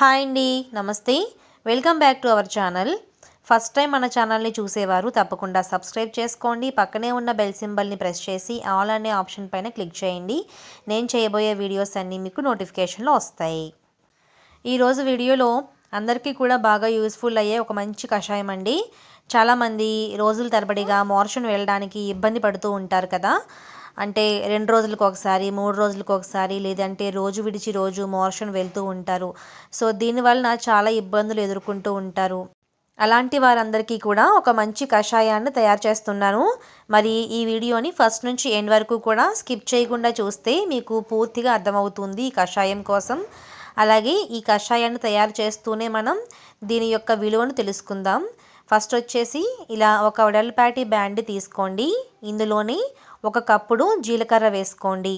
Hi అండి నమస్తే. Welcome back to our channel. First time మన ఛానల్ని చూసేవారు తప్పకుండా సబ్స్క్రైబ్ చేసుకోండి. పక్కనే ఉన్న బెల్ సింబల్ని ప్రెస్ చేసి ఆల్ అనే ఆప్షన్ పైన క్లిక్ చేయండి. నేను చేయబోయే వీడియోస్ అన్నీ మీకు నోటిఫికేషన్లో వస్తాయి. ఈరోజు వీడియోలో అందరికీ కూడా బాగా యూస్ఫుల్ అయ్యే ఒక మంచి కషాయం అండి. చాలామంది రోజుల తరబడిగా మోర్షన్ వెళ్ళడానికి ఇబ్బంది పడుతూ ఉంటారు కదా. అంటే రెండు రోజులకు ఒకసారి మూడు రోజులకు ఒకసారి లేదంటే రోజు విడిచి రోజు మోర్షన్ వెళ్తూ ఉంటారు. సో దీనివలన చాలా ఇబ్బందులు ఎదుర్కొంటూ ఉంటారు. అలాంటి వారందరికీ కూడా ఒక మంచి కషాయాన్ని తయారు చేస్తున్నాను. మరి ఈ వీడియోని ఫస్ట్ నుంచి ఎండ్ వరకు కూడా స్కిప్ చేయకుండా చూస్తే మీకు పూర్తిగా అర్థమవుతుంది ఈ కషాయం కోసం. అలాగే ఈ కషాయాన్ని తయారు చేస్తూనే మనం దీని యొక్క విలువను తెలుసుకుందాం. ఫస్ట్ వచ్చేసి ఇలా ఒక వెడల్పాటి బ్యాండ్ తీసుకోండి. ఇందులోని ఒక కప్పుడు జీలకర్ర వేసుకోండి.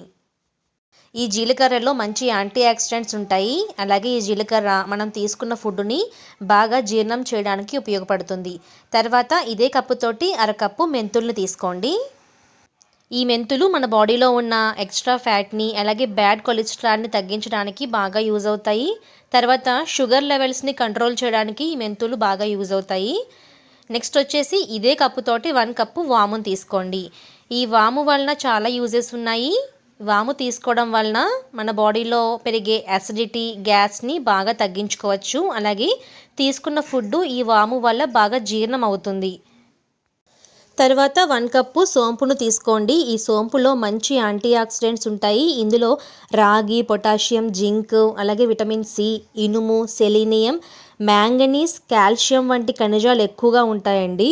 ఈ జీలకర్రలో మంచి యాంటీ ఆక్సిడెంట్స్ ఉంటాయి. అలాగే ఈ జీలకర్ర మనం తీసుకున్న ఫుడ్ని బాగా జీర్ణం చేయడానికి ఉపయోగపడుతుంది. తర్వాత ఇదే కప్పుతోటి అరకప్పు మెంతుల్ని తీసుకోండి. ఈ మెంతులు మన బాడీలో ఉన్న ఎక్స్ట్రా ఫ్యాట్ని అలాగే బ్యాడ్ కొలెస్ట్రాల్ని తగ్గించడానికి బాగా యూజ్ అవుతాయి. తర్వాత షుగర్ లెవెల్స్ని కంట్రోల్ చేయడానికి ఈ మెంతులు బాగా యూజ్ అవుతాయి. నెక్స్ట్ వచ్చేసి ఇదే కప్పుతోటి వన్ కప్పు వామును తీసుకోండి. ఈ వాము వలన చాలా యూజెస్ ఉన్నాయి. వాము తీసుకోవడం వలన మన బాడీలో పెరిగే అసిడిటీ గ్యాస్ని బాగా తగ్గించుకోవచ్చు. అలాగే తీసుకున్న ఫుడ్ ఈ వాము వల్ల బాగా జీర్ణం అవుతుంది తర్వాత వన్ కప్పు సోంపును తీసుకోండి. ఈ సోంపులో మంచి యాంటీ ఆక్సిడెంట్స్ ఉంటాయి. ఇందులో రాగి పొటాషియం జింక్ అలాగే విటమిన్ సి ఇనుము సెలీనియం మ్యాంగనీస్ కాల్షియం వంటి ఖనిజాలు ఎక్కువగా ఉంటాయండి.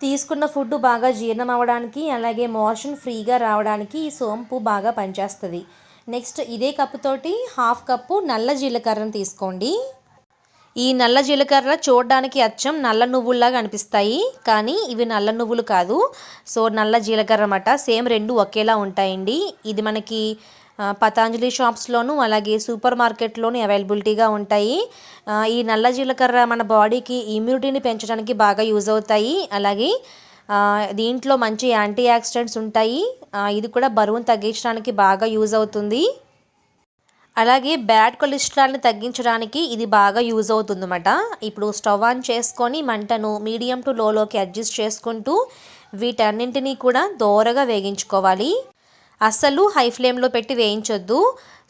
తీసుకున్న ఫుడ్ బాగా జీర్ణం అవ్వడానికి అలాగే మోషన్ ఫ్రీగా రావడానికి ఈ సోంపు బాగా పనిచేస్తుంది. నెక్స్ట్ ఇదే కప్పుతోటి హాఫ్ కప్పు నల్ల జీలకర్రను తీసుకోండి. ఈ నల్ల జీలకర్ర చూడడానికి అచ్చం నల్ల నువ్వుల్లాగా అనిపిస్తాయి కానీ ఇవి నల్ల నువ్వులు కాదు. సో నల్ల జీలకర్ర అన్నమాట. సేమ్ రెండు ఒకేలా ఉంటాయండి. ఇది మనకి పతాంజలి షాప్స్లోను అలాగే సూపర్ మార్కెట్లోను అవైలబిలిటీగా ఉంటాయి. ఈ నల్ల జీలకర్ర మన బాడీకి ఇమ్యూనిటీని పెంచడానికి బాగా యూజ్ అవుతాయి. అలాగే దీంట్లో మంచి యాంటీ ఆక్సిడెంట్స్ ఉంటాయి. ఇది కూడా బరువును తగ్గించడానికి బాగా యూజ్ అవుతుంది. అలాగే బ్యాడ్ కొలెస్ట్రాల్ని తగ్గించడానికి ఇది బాగా యూజ్ అవుతుందన్నమాట. ఇప్పుడు స్టవ్ ఆన్ చేసుకొని మంటను మీడియం టు లోలోకి అడ్జస్ట్ చేసుకుంటూ వీటన్నింటినీ కూడా దోరగా వేగించుకోవాలి. అస్సలు హై ఫ్లేమ్లో పెట్టి వేయించొద్దు.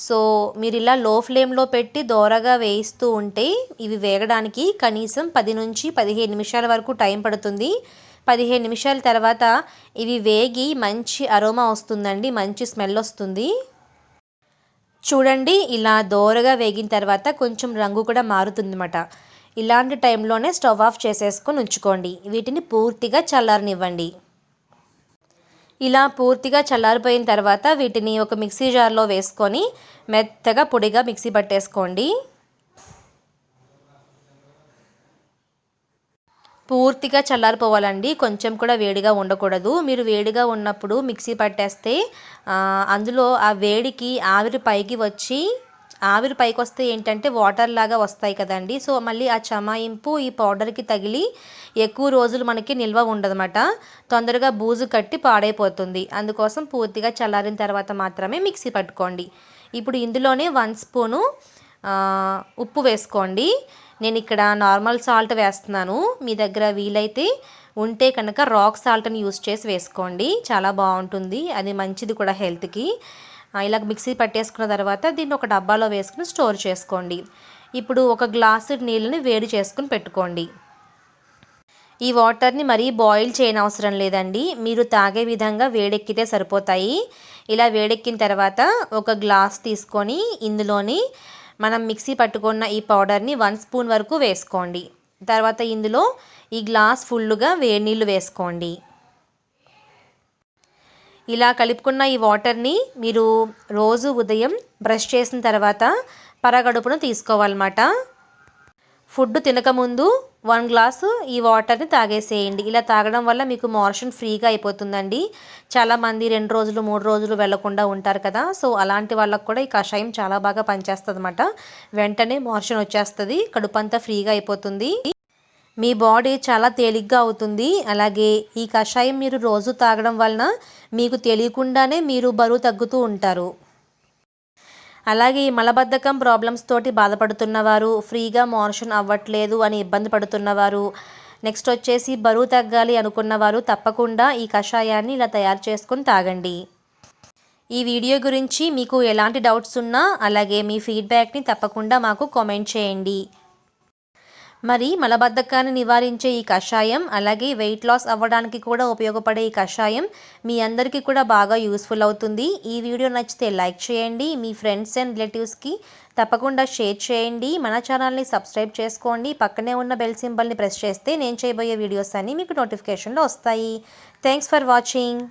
సో మీరు ఇలా లో ఫ్లేమ్లో పెట్టి దోరగా వేయిస్తూ ఉంటే ఇవి వేగడానికి కనీసం పది నుంచి పదిహేను నిమిషాల వరకు టైం పడుతుంది. పదిహేను నిమిషాల తర్వాత ఇవి వేగి మంచి అరోమా వస్తుందండి మంచి స్మెల్ వస్తుంది. చూడండి ఇలా దోరగా వేగిన తర్వాత కొంచెం రంగు కూడా మారుతుందన్నమాట. ఇలాంటి టైంలోనే స్టవ్ ఆఫ్ చేసేసుకొని ఉంచుకోండి. వీటిని పూర్తిగా చల్లారనివ్వండి. ఇలా పూర్తిగా చల్లారిపోయిన తర్వాత వీటిని ఒక మిక్సీ జార్లో వేసుకొని మెత్తగా పొడిగా మిక్సీ పట్టేసుకోండి. పూర్తిగా చల్లారిపోవాలండి. కొంచెం కూడా వేడిగా ఉండకూడదు. మీరు వేడిగా ఉన్నప్పుడు మిక్సీ పట్టేస్తే అందులో ఆ వేడికి ఆవిరి పైకి వచ్చి ఆవిరి పైకి వస్తే ఏంటంటే వాటర్ లాగా వస్తాయి కదండి. సో మళ్ళీ ఆ చమాయింపు ఈ పౌడర్కి తగిలి ఎక్కువ రోజులు మనకి నిల్వ ఉండదన్నమాట. తొందరగా బూజు కట్టి పాడైపోతుంది. అందుకోసం పూర్తిగా చల్లారిన తర్వాత మాత్రమే మిక్సీ పట్టుకోండి. ఇప్పుడు ఇందులోనే వన్ స్పూను ఉప్పు వేసుకోండి. నేను ఇక్కడ నార్మల్ సాల్ట్ వేస్తున్నాను. మీ దగ్గర వీలైతే ఉంటే కనుక రాక్ సాల్ట్ని యూస్ చేసి వేసుకోండి. చాలా బాగుంటుంది. అది మంచిది కూడా హెల్త్కి. ఇలా మిక్సీ పట్టేసుకున్న తర్వాత దీన్ని ఒక డబ్బాలో వేసుకుని స్టోర్ చేసుకోండి. ఇప్పుడు ఒక గ్లాసు నీళ్ళని వేడి చేసుకుని పెట్టుకోండి. ఈ వాటర్ని మరీ బాయిల్ చేయనవసరం లేదండి. మీరు తాగే విధంగా వేడెక్కితే సరిపోతాయి. ఇలా వేడెక్కిన తర్వాత ఒక గ్లాస్ తీసుకొని ఇందులోని మనం మిక్సీ పట్టుకున్న ఈ పౌడర్ని వన్ స్పూన్ వరకు వేసుకోండి. తర్వాత ఇందులో ఈ గ్లాస్ ఫుల్గా వేడి నీళ్ళు వేసుకోండి. ఇలా కలుపుకున్న ఈ వాటర్ని మీరు రోజు ఉదయం బ్రష్ చేసిన తర్వాత పరగడుపును తీసుకోవాలన్నమాట. ఫుడ్ తినకముందు వన్ గ్లాసు ఈ వాటర్ని తాగేసేయండి. ఇలా తాగడం వల్ల మీకు మోషన్ ఫ్రీగా అయిపోతుందండి. చాలామంది రెండు రోజులు మూడు రోజులు వెళ్ళకుండా ఉంటారు కదా. సో అలాంటి వాళ్ళకు కూడా ఈ కషాయం చాలా బాగా పనిచేస్తుంది అనమాట వెంటనే మోషన్ వచ్చేస్తుంది కడుపు అంతా ఫ్రీగా అయిపోతుంది. మీ బాడీ చాలా తేలిగ్గా అవుతుంది. అలాగే ఈ కషాయం మీరు రోజు తాగడం వలన మీకు తెలియకుండానే మీరు బరువు తగ్గుతూ ఉంటారు. అలాగే ఈ మలబద్ధకం ప్రాబ్లమ్స్ తోటి బాధపడుతున్నవారు ఫ్రీగా మోషన్ అవ్వట్లేదు అని ఇబ్బంది పడుతున్నవారు. నెక్స్ట్ వచ్చేసి బరువు తగ్గాలి అనుకున్నవారు తప్పకుండా ఈ కషాయాన్ని ఇలా తయారు చేసుకొని తాగండి. ఈ వీడియో గురించి మీకు ఎలాంటి డౌట్స్ ఉన్నా అలాగే మీ ఫీడ్బ్యాక్ని తప్పకుండా మాకు కామెంట్ చేయండి. మరి మలబద్ధకాన్ని నివారించే ఈ కషాయం అలాగే వెయిట్ లాస్ అవ్వడానికి కూడా ఉపయోగపడే ఈ కషాయం మీ అందరికీ కూడా బాగా యూస్ఫుల్ అవుతుంది. ఈ వీడియో నచ్చితే లైక్ చేయండి మీ ఫ్రెండ్స్ అండ్ రిలేటివ్స్కి తప్పకుండా షేర్ చేయండి. మన ఛానల్ని సబ్స్క్రైబ్ చేసుకోండి పక్కనే ఉన్న బెల్ సింబల్ని ప్రెస్ చేస్తే నేను చేయబోయే వీడియోస్ అన్నీ మీకు నోటిఫికేషన్లో వస్తాయి. Thanks for watching